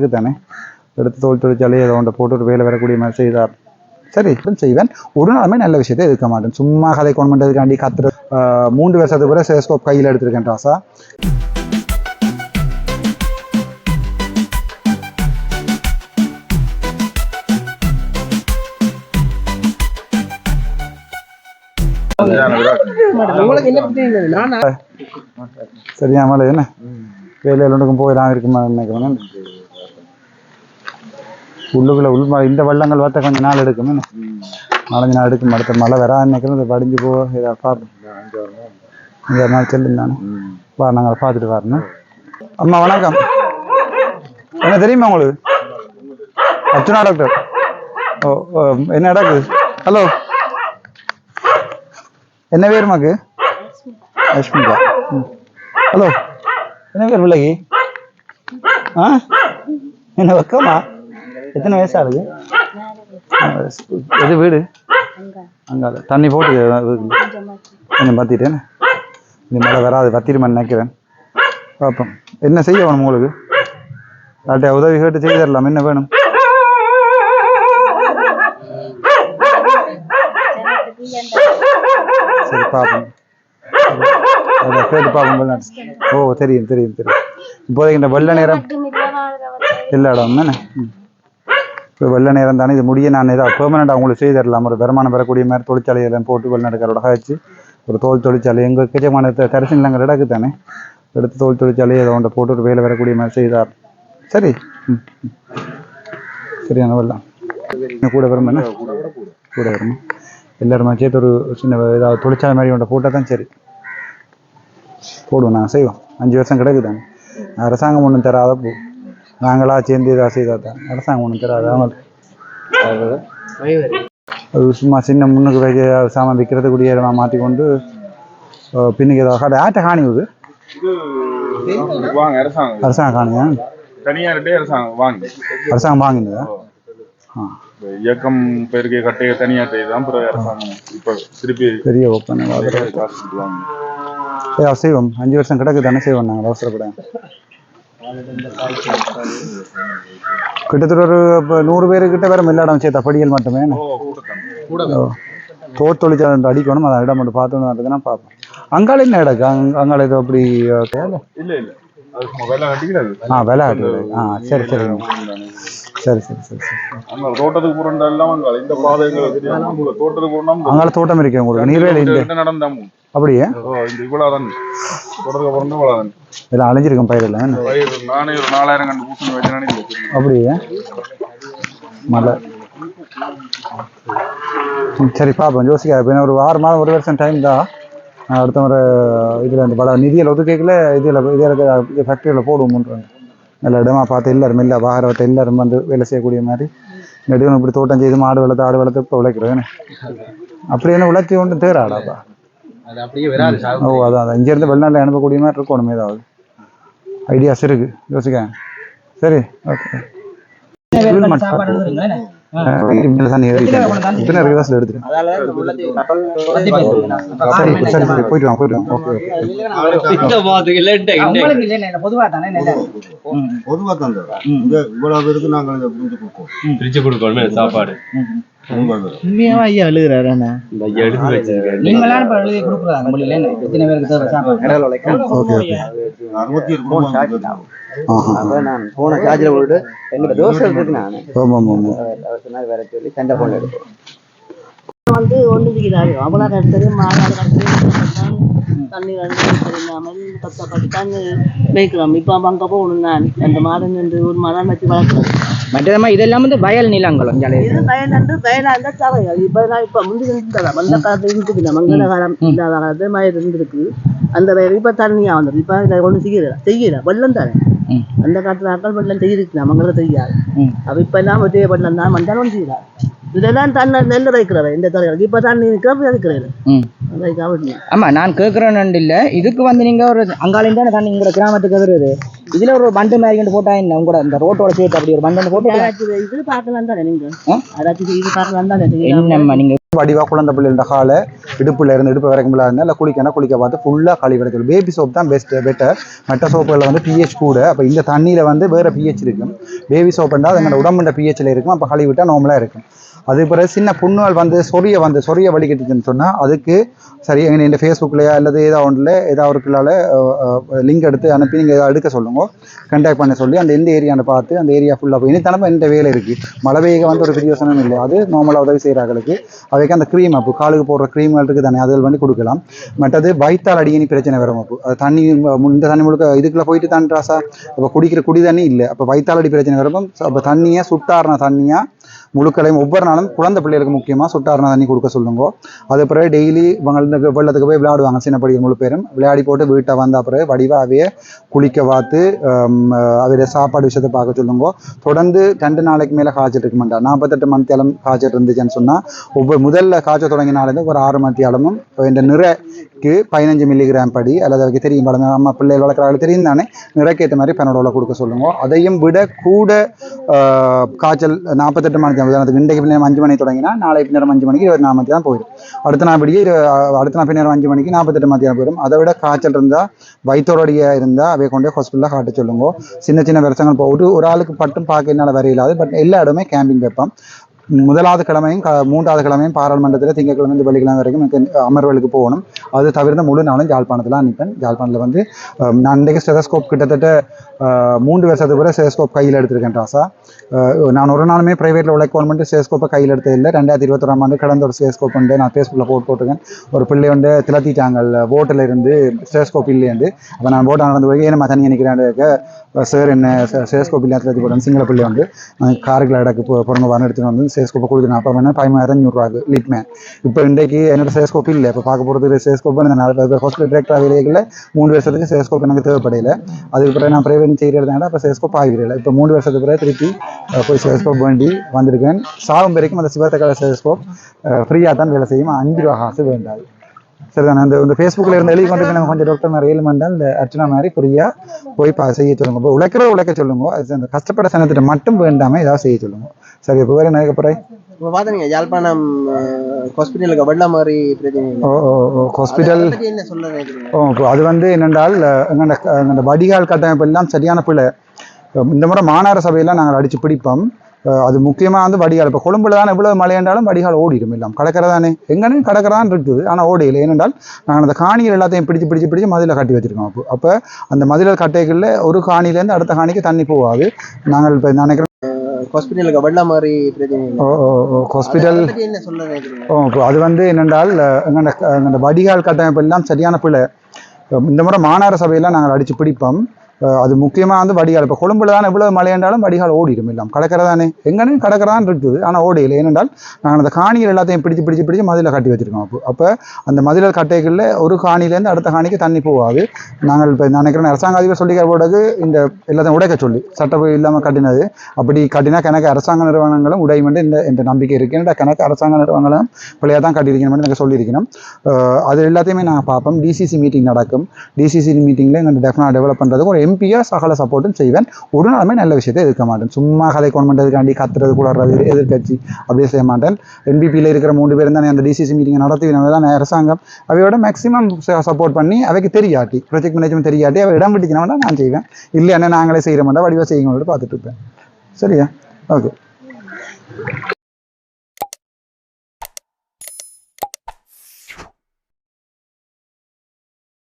இருக்கு தானே எடுத்து தோல் தொழிற்சாலை ஏதோ ஒன்றை போட்டு ஒரு வேலை வரக்கூடிய மாதிரி செய்தார். சரி செய்வேன். ஒரு நாளுமே நல்ல விஷயத்தை இருக்க மாட்டேன். சும்மா கதை கொண்டு பண்ணுறதுக்காண்டி கத்துற மூன்று வருஷத்துக்கு கூட சேஸ்கோப் கையில் எடுத்திருக்கேன் ராசா. சரியா மலை என்ன? வேலையில் ஒன்றுக்கும் போய் நான் இருக்குமா நினைக்கிறேன் உள்ளுக்குள்ள உள் இந்த வெள்ளங்கள் பார்த்தா கொஞ்ச நாள் எடுக்கும். நாலஞ்சு நாள் எடுக்கும். அடுத்த மழை வராது நினைக்கிறேன் படிஞ்சு போ ஏதாவது பார்ப்போம் இங்கே ஒரு நாள் செல்லும் தானே வா நாங்கள் பார்த்துட்டு வரணும். அம்மா வணக்கம். என்ன தெரியுமா உங்களுக்கு? அர்ச்சனா டாக்டர். ஓ ஓ, என்ன டாக்டர் ஹலோ. என்ன பேருமாக்கு லட்சுமிகா ம். ஹலோ. என்ன பேர் பிள்ளைக்கு? ஆ? என்ன வெக்கமா? எத்தனை வயசு ஆகுது எது வீடு? அங்கால தண்ணி போட்டு கொஞ்சம் பத்திட்டேன் இந்த மழை வராது பத்திரமான்னு நினைக்கிறேன். பார்ப்போம். என்ன செய்ய வேணும் உங்களுக்கு? யார்கிட்ட உதவி கேட்டு செய்து தரலாம். என்ன வேணும்? சரி பார்ப்போம். கேட்டு பார்ப்போம். ஓ தெரியும் தெரியும் தெரியும். இப்போதைக்கு இந்த வெள்ள நேரம் இல்லை இடம் தானே ம். இப்போ வெள்ள நேரம் தானே இது முடிய நான் இதாக பெர்மனெண்ட் அவங்களுக்கு செய்து தரலாம்? ஒரு வருமானம் பெறக்கூடிய மாதிரி தொழிற்சாலையெல்லாம் போட்டு வெளிநாட்டுக்காரோட வச்சு ஒரு தோல் தொழிற்சாலை எங்கள் எக்கச்சக்கமான தரிசு நிலங்கள் இடக்கு தானே? எடுத்து தோல் தொழிற்சாலை அதை ஒன்றை போட்டு ஒரு வேலை வரக்கூடிய மாதிரி செய்தார். சரி. ம் சரியான வெள்ளம். கூட வரும் என்ன? கூட வருமா? எல்லாருமா சேர்த்து ஒரு சின்ன ஏதாவது தொழிற்சாலை மாதிரி ஒன்றை போட்டால் தான் சரி. போடுவோம் நான் செய்வோம். அஞ்சு வருஷம் கிடக்குதானே அரசாங்கம் ஒன்றும் தராத போ நாங்களா சேர்ந்து இதாக செய்தால் தான் அரசாங்கம் ஒன்றும் தராது. அவங்க அது சும்மா சின்ன முன்னுக்கு வைக்க சாமான் விற்கிறதுக்குரிய இடமா மாற்றி கொண்டு அஹ், பின்னுக்கு ஏதாவது கடை ஆட்ட காணி இது? வாங்க அரசாங்கம். அரசாங்கம் காணியா? தனியார்கிட்டே அரசாங்கம் வாங்க. அரசாங்கம் வாங்கினதா? இயக்கம் பேருக்கு கட்டைய தனியார் தான் பிறகு அரசாங்கம் இப்ப திருப்பி பெரிய ஏதாவது செய்வோம். அஞ்சு வருஷம் கிடக்கு தானே செய்வோம் நாங்கள் அவசரப்பட கிட்டத்தட்ட ஒரு நூறு பேருக்கிட்ட வேற மில்லாடம் சேர்த்தா படிகள் மட்டுமே. தொழிற்சாலை அடிக்கணும். அதை இடம் மட்டும் பார்த்து தான் பார்ப்போம். அங்கால என்ன இடக்கு அங்க அங்கால இது அப்படி ஆ விலை? ஆட்டுது ஆ சரி சரி. சரி சரி சரி சரி. அங்க தோட்டத்துக்கு எல்லாம் அங்க. இந்த உங்க தோட்டத்துக்கு போறோம்னா அங்கால தோட்டம் இருக்கு உங்களுக்கு. நீர்வேலி இல்லை நடந்தாமோ. அப்படியே? ஓ இந்த இவ்வளவுதான் தோட்டத்துக்கு அழிஞ்சிருக்கும் பயிரில். நானே ஒரு நாலாயிரம் கண்டு பூசணி வச்சேன்னு அப்படியே? மழை. சரி பார்ப்போம். ஜோசிக்கா இப்போ ஒரு ஆறு மாதம் ஒரு வருஷம் டைம் தான். நான் அடுத்த முறை இதில் இந்த பல நிதியில் ஒதுக்கல இதில் இதில் இது ஃபேக்ட்ரியில் போடுவோம்ன்றாங்க நல்ல இடமா பார்த்து எல்லாரும் இல்லை வாகரவத்தை எல்லாரும் வந்து வேலை செய்யக்கூடிய மாதிரி. நெடுவன் இப்படி தோட்டம் செய்து மாடு வளர்த்து ஆடு வளர்த்து இப்போ உழைக்கிறேன் அப்படி என்ன உழைச்சி ஒன்றும் தேராடாப்பா அது அப்படியே வராது ஓ அதான் அதான். இங்கேருந்து வெளிநாட்டில் அனுப்பக்கூடிய மாதிரி இருக்கணும் ஏதாவது. ஐடியாஸ் இருக்கு. யோசிக்க சரி ஓகே சாப்பாடு பொதுவா தானே இவ்வளவு பேருக்கு நாங்கள் பிரிச்சு கொடுக்கணும் உண்மையாவா ஐயா எழுதுறாரு நீங்களாம் இப்ப எழுதி கொடுக்குறாங்க மொழியில என்ன எத்தனை பேருக்கு தேவை சாப்பாடு ஓகே ஓகே அறுபத்தி ஆஹா. நான் போன சார்ஜில் போட்டு எங்கிட்ட தோசை இருக்கு நான். ஆமாம் ஆமாம் அவர் சொன்னார் வேற சொல்லி சண்டை போன் எடுப்போம் வந்து ஒன்றுகிறாரு அவ்வளோ எடுத்தது கட்டி தண்ணி வந்து தெரியாமல் கஷ்டப்பட்டு தான் வைக்கிறோம் இப்போ அங்கே போகணும் நான் அந்த நின்று ஒரு மரம் வச்சு வளர்க்குறோம் மற்றதமா இதெல்லாம் வந்து வயல் நிலங்களும் இது. வயல் நன்று வயலாக இருந்தால் தரையும் இப்போ நான் இப்போ முந்தி இருந்ததா அந்த காலத்துல இருக்குது மங்கள காலம் இல்லாத காலத்து மாதிரி இருந்திருக்கு. அந்த வயல் இப்போ தண்ணியாக வந்துருக்கு இப்போ இதை ஒன்றும் செய்யல. செய்யல. வெள்ளம் தானே. அந்த காலத்தில் ஆட்கள் வெள்ளம் செய்யிருக்கலாம் மங்களம் செய்யாது. ம். அப்போ இப்போ எல்லாம் விஜய வெள்ளம் தான். வந்தாலும் செய்யலாம் இதெல்லாம் தண்ணி நெல் வைக்கிறவன் இந்த தரையில் இப்போ தண்ணி இருக்கிறது ஆமா நான் கேட்கறேன்னு இல்ல. இதுக்கு வந்து நீங்க ஒரு அங்காலையும் தானே தண்ணி உங்களோட கிராமத்துக்கு வருது. இதுல ஒரு பண்டு மாதிரி போட்டா என்ன? உங்களோட இந்த ரோட்டோட சேர்த்து அப்படி ஒரு பண்டு போட்டு இது பார்க்கலாம் தானே நீங்க? ஆ? யாராச்சும் இது பார்க்கலாம் தானே? என்னம்மா நீங்க வடிவாக குழந்தை பிள்ளைகளோட காலை இடுப்பில் இருந்து இடுப்பு வரைக்கும் இருந்தால் இல்லை குளிக்கணும் குளிக்க பார்த்து ஃபுல்லாக கழுவி விட பேபி சோப் தான் பெஸ்ட் பெட்டர் மெட்ட சோப்புகளில் வந்து பிஹெச் கூட. அப்போ இந்த தண்ணியில் வந்து வேறு பிஹெச் இருக்கும். பேபி சோப்புன்றால் அது எங்களோட உடம்புண்ட பிஹெச்சில் இருக்கும். அப்போ கழுவி விட்டால் நார்மலாக இருக்கும். அது பிறகு சின்ன புண்ணுகள் வந்து சொரிய வந்து சொரிய வலிக்கட்டுச்சுன்னு சொன்னால் அதுக்கு சரி எங்கள் இந்த ஃபேஸ்புக்லையா அல்லது ஏதாவது ஒன்றில் ஏதோ ஒரு லிங்க் எடுத்து அனுப்பி நீங்கள் ஏதாவது எடுக்க சொல்லுங்க. கண்டாக்ட் பண்ண சொல்லி அந்த எந்த ஏரியான்னு பார்த்து அந்த ஏரியா ஃபுல்லாக போய் இனித்தனமா இந்த வேலை இருக்குது மழை பெய்ய வந்து ஒரு பிரியோசனம் இல்லை. அது நார்மலாக உதவி செய்கிறாங்களுக்கு அவைக்கு அந்த க்ரீம் அப்பு காலுக்கு போடுற க்ரீம்கள் இருக்குது தானே அதில் வந்து கொடுக்கலாம். மற்றது வயிற்றால் அடியினி பிரச்சனை வரும் அப்பு. அது தண்ணி இந்த தண்ணி முழுக்க இதுக்குள்ளே போயிட்டு தான் ராசா. இப்போ குடிக்கிற குடி தண்ணி இல்லை. அப்போ வயிற்றால் அடி பிரச்சனை வரும் அப்போ தண்ணியை சுட்டாரின தண்ணியாக முழுக்களையும் ஒவ்வொரு நாளும் குழந்தை பிள்ளைகளுக்கு முக்கியமாக சுட்டாரண தண்ணி கொடுக்க சொல்லுங்க. அது பிறகு டெய்லி இவங்க வெள்ளத்துக்கு போய் விளையாடுவாங்க. சின்ன படிக்கிற முழு பேரும். விளையாடி போட்டு வீட்டை வந்த பிறகு வடிவாக அவைய குளிக்க பார்த்து அவைய சாப்பாடு விஷயத்தை பார்க்க சொல்லுங்க. தொடர்ந்து ரெண்டு நாளைக்கு மேலே காய்ச்சிட்டு இருக்க மாட்டா நாற்பத்தெட்டு மணித்தேலம் காய்ச்சிட்டு இருந்துச்சுன்னு சொன்னால் ஒவ்வொரு முதல்ல காய்ச்சல் தொடங்கினாலேருந்து ஒரு ஆறு மணித்தியாலமும் இந்த நிறைக்கு பதினஞ்சு மில்லிகிராம் படி அல்லது அதுக்கு தெரியும் பழமை நம்ம பிள்ளைகள் வளர்க்குறாங்க தெரியும் தானே? நிறைக்கேற்ற மாதிரி பெனடோலை கொடுக்க சொல்லுங்க. அதையும் விட கூட காய்ச்சல் நாற்பத்தெட்டு மணி உதாரணத்துக்கு இன்றைக்கு பின்னர் அஞ்சு மணி தொடங்கினா நாளை பின்னர் அஞ்சு மணிக்கு இருபத்தி நாலு மணி தான் போயிடும். அடுத்த நாள் படியே அடுத்த நாள் பின்னர் அஞ்சு மணிக்கு நாற்பத்தெட்டு மணி போயிடும். அதை விட காய்ச்சல் இருந்தால் வயிற்றோடைய இருந்தால் அவை கொண்டு ஹாஸ்பிட்டலில் காட்ட சொல்லுங்க. சின்ன சின்ன பிரச்சனைகள் இப்போ ஒரு ஒரு ஆளுக்கு பட்டும் பார்க்க வரையில்லாது இல்லாது பட் எல்லா இடமே கேம்பிங் வைப்போம். முதலாவது கிழமையும் க- மூன்றாவது கிழமையும் பாராளுமன்றத்தில் திங்கட்கிழமை இந்த வெள்ளிக்கிழமை வரைக்கும் எனக்கு அமர்வுகளுக்கு போகணும். அது தவிர்த்து முழு நாளும் ஜாழ்ப்பாணத்தில் நிற்பேன். ஜாழ்ப்பாணத்தில் வந்து நான் இன்றைக்கு ஸ்டெதஸ்கோப் கிட்டத்தட்ட மூன்று வருஷத்துக்கு கூட ஸ்டெதஸ்கோப் கையில் எடுத்திருக்கேன் ராசா. நான் ஒரு நாளுமே ப்ரைவேட்டில் உழைக்கணும்னு ஸ்டெதஸ்கோப்பை கையில் எடுத்தது இல்லை. ரெண்டாயிரத்தி இருபத்தொராம் ஆண்டு கடந்த ஒரு ஸ்டெதஸ்கோப் உண்டு நான் ஃபேஸ்புக்கில் போட்டு போட்டிருக்கேன். ஒரு பிள்ளை வந்து திளத்திட்டாங்க ஓட்டில் இருந்து ஸ்டெதஸ்கோப் இல்லையாண்டு. அப்போ நான் போட்டை நடந்து போய் ஏன்னா தனியாக நிற்கிறேன் சார் என்ன ஸ்டெதஸ்கோப் இல்லையா திளத்தி போட்டேன் சிங்கள பிள்ளை வந்து காருக்குள்ள இடக்கு போ வரணும் எடுத்துகிட்டு வந்து சேஸ்கோப்பை கொடுத்து அப்போ என்ன பதிமூணாயிரம் அஞ்சூறுவாக்கு லிட்மேன் இப்போ இன்றைக்கு என்னோட சேஸ்கோப் இல்லை இப்போ பார்க்க போகிறது சேஸ்கோப் ஹாஸ்பிட்டல் டிரெக்டர் வேலைகளில் மூணு வருஷத்துக்கு சேஸ்கோப் எனக்கு தேவைப்படையில அதுக்கு பிறகு நான் பிரைவேட் செய்கிறதுனால அப்போ சேஸ்கோப் ஆகிவிடல இப்போ மூணு வருஷத்துக்கு பிறகு திருப்பி போய் சேஸ்கோப் வேண்டி வந்திருக்கேன் சாகும் வரைக்கும் அந்த சிவத்தக்கால சேஸ்கோப் ஃப்ரீயாக தான் வேலை செய்யும் அஞ்சு ரூபா காசு வேண்டாது சரிதானே அந்த இந்த ஃபேஸ்புக்கில் இருந்து எழுதி கொண்டு நம்ம கொஞ்சம் டாக்டர் மாதிரி ஏழு மண்டால் இந்த அர்ச்சனா மாதிரி ஃப்ரீயாக போய் பா செய்ய சொல்லுங்க. இப்போ உழைக்கிற உழைக்க சொல்லுங்க. அது அந்த கஷ்டப்பட சனத்திட்ட மட்டும் வேண்டாமல் ஏதாவது செய்ய சொல்லுங்க. சரி இப்போ வேறு என்ன போகிறேன் இப்போ பார்த்தீங்க யாழ்ப்பாணம் ஹாஸ்பிட்டலுக்கு வெள்ள மாதிரி பிரச்சனை இல்லை. ஓ ஓ ஹாஸ்பிட்டல் ஓ அது வந்து என்னென்றால் எங்கள்ட எங்கள்ட வடிகால் கட்டமைப்பு எல்லாம் சரியான பிள்ளை. இந்த முறை மாநகர சபையெல்லாம் நாங்கள் அடித்து பிடிப்போம். அது முக்கியமாக வந்து வடிகால். இப்போ கொழும்புல தான் எவ்வளோ மழையாண்டாலும் வடிகால் ஓடிடும் எல்லாம். கடற்கரை தானே எங்கன்னு கடற்கரை தான் இருக்குது. ஆனால் ஓடையில். ஏனென்றால் நாங்கள் அந்த காணிகள் எல்லாத்தையும் பிடிச்சு பிடிச்சு பிடிச்சு மதில கட்டி வச்சிருக்கோம் அப்போ. அப்போ அந்த மதில கட்டைகளில் ஒரு காணிலேருந்து அடுத்த காணிக்கு தண்ணி போகாது. நாங்கள் இப்போ நினைக்கிறோம் ஹாஸ்பிட்டலுக்கு வெள்ள மாதிரி. ஓ ஹாஸ்பிட்டல் அதை ஓ வந்து என்னென்றால் எங்கள்ட எங்கள்ட வடிகால் கட்டமைப்பு எல்லாம் சரியான பிள்ளை இந்த முறை மாநகர சபையெல்லாம் நாங்கள் அடித்து பிடிப்போம். அது முக்கியமாக வந்து வடிகால். இப்போ கொழும்புல தான் எவ்வளோ மழையாண்டாலும் வடிகால் ஓடிடும் இல்லாமல் கடற்கரை தானே எங்கன்னு கடற்கரை தான் இருக்குது. ஆனால் ஓடியில். ஏனென்றால் நாங்கள் அந்த காணிகள் எல்லாத்தையும் பிடிச்சு பிடிச்சு பிடிச்சு மதில கட்டி வச்சிருக்கோம் அப்போ. அப்போ அந்த மதில கட்டைகளில் ஒரு காணிலேருந்து அடுத்த காணிக்கு தண்ணி போகாது. நாங்கள் இப்போ நினைக்கிறேன் அரசாங்க அதிபர் சொல்லிக்கிற போடகு இந்த எல்லாத்தையும் உடைக்க சொல்லி சட்டம் இல்லாமல் கட்டினது. அப்படி கட்டினா கணக்கு அரசாங்க நிறுவனங்களும் உடையும் இந்த இந்த நம்பிக்கை இருக்கு. கணக்கு அரசாங்க நிறுவனங்களும் பிள்ளையாக தான் கட்டியிருக்கணும் எனக்கு சொல்லியிருக்கணும். அது எல்லாத்தையுமே நாங்கள் பார்ப்போம். டிசிசி மீட்டிங் நடக்கும். டிசிசி மீட்டிங்கில் எங்கள் டெஃபினாக டெவலப் பண்ணுறதுக்கு ஒரு எம்பியாக சகல சப்போர்ட்டும் செய்வேன். ஒரு நாளுமே நல்ல விஷயத்தை எதிர்க்க மாட்டேன். சும்மா கதை கொண்டு பண்ணுறதுக்காண்டி கத்துறது குளறது எதிர்க்கட்சி அப்படியே செய்ய மாட்டேன். என்பிபியில் இருக்கிற மூணு பேரும் தானே அந்த டிசிசி மீட்டிங்கை நடத்தி தான் அரசாங்கம். அவையோட மேக்ஸிமம் சப்போர்ட் பண்ணி அவைக்கு தெரியாட்டி ப்ரொஜெக்ட் மேனேஜ்மெண்ட் தெரியாட்டி அவை இடம் விட்டுச்சுனா நான் செய்வேன். இல்லை என்ன நாங்களே செய்கிற மாட்டோம். வடிவாக செய்யுங்களோட பார்த்துட்டு இருப்பேன். சரியா? ஓகே